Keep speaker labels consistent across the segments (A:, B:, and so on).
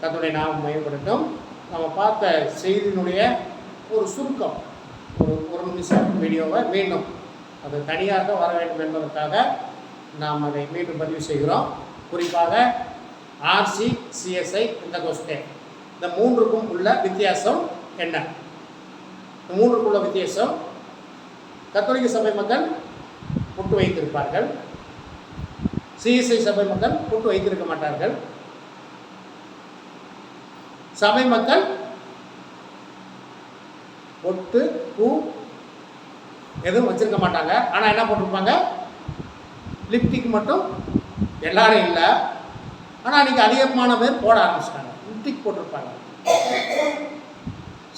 A: கத்துடைய நாம் மேம்படுத்தும் நம்ம பார்த்த செய்தியினுடைய ஒரு சுருக்கம் ஒரு ஒரு நிமிஷம் வீடியோவை மீண்டும் அது தனியாக வர வேண்டும் என்பதற்காக நாம் அதை மீண்டும் பதிவு செய்கிறோம். குறிப்பாக ஆர்சி சிஎஸ்ஐ இந்த கொஸ்டின் இந்த மூன்றுக்கும் உள்ள வித்தியாசம் என்ன? இந்த மூன்றுக்குள்ள வித்தியாசம் கத்தோலிக்க சபை மக்கள் புட்டு வைத்திருப்பார்கள். சிஎஸ்ஐ சபை மக்கள் புட்டு வைத்திருக்க மாட்டார்கள். சபை மக்கள் பொட்டு பூ எதுவும் வச்சிருக்க மாட்டாங்க. ஆனால் என்ன போட்டிருப்பாங்க? லிப்டிக் மட்டும் எல்லாரும் இல்லை. ஆனால் அன்றைக்கி அதிகமான பேர் போட ஆரம்பிச்சிட்டாங்க. லிப்டிக் போட்டிருப்பாங்க.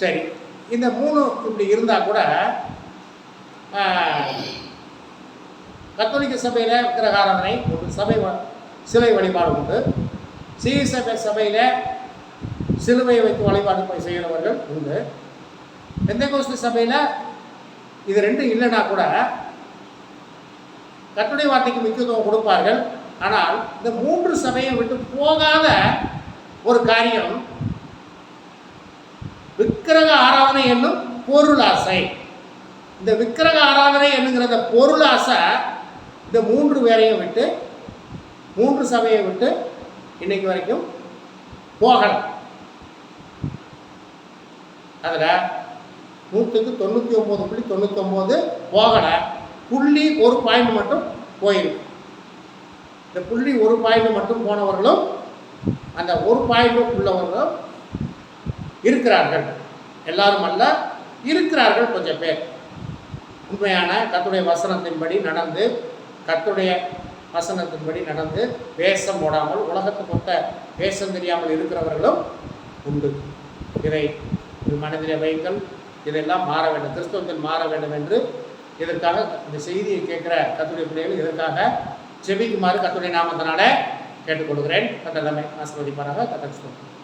A: சரி இந்த மூணு இப்படி இருந்தால் கூட கத்தோலிக்க சபையில் விக்கிரகாராதனை ஒரு சபை சிலை வழிபாடு உண்டு. சிஎஸ்ஐ சபையில் சிலுவையை வைத்து வழிபாடு போய் செய்கிறவர்கள் உண்டு. பெந்தகோஸ்து சபையில் இது ரெண்டும் இல்லைன்னா கூட கட்டுரை வார்த்தைக்கு முக்கியத்துவம் கொடுப்பார்கள். ஆனால் இந்த மூன்று சபையை விட்டு போகாத ஒரு காரியம் விக்கிரக ஆராதனை என்னும் பொருளாசை இந்த விக்கிரக ஆராதனை என்னுங்கிற பொருள் பொருளாசை இந்த மூன்று பேரையும் விட்டு மூன்று சபையை விட்டு இன்னைக்கு வரைக்கும் போகலாம் அதில் நூற்றுக்கு தொண்ணூற்றி ஒம்பது புள்ளி தொண்ணூற்றொம்பது போகலை. புள்ளி ஒரு பாயிண்ட் மட்டும் போயிருக்கு. இந்த புள்ளி ஒரு பாயிண்ட் மட்டும் போனவர்களும் அந்த ஒரு பாயிண்ட் உள்ளவர்களும் இருக்கிறார்கள். எல்லாரும் அல்ல இருக்கிறார்கள் கொஞ்சம் பேர். உண்மையான கத்துடைய வசனத்தின்படி நடந்து கத்துடைய வசனத்தின்படி நடந்து வேஷம் போடாமல் உலகத்துக்கு மொத்த வேஷம் தெரியாமல் இருக்கிறவர்களும் உண்டு. இதை மனதிலே வையுங்கள் இதெல்லாம் மாற வேண்டும். கிறிஸ்தவத்தில் மாற வேண்டும் என்று இதற்காக இந்த செய்தியை கேட்குற கத்துடைய பிள்ளைகள் இதற்காக செபிக்குமாறு கத்துடைய நாமத்தினால கேட்டுக்கொள்கிறேன். கத்தெல்லாமே ஆசிர்வதிப்பாராக. கத்தரிஸ்தோம்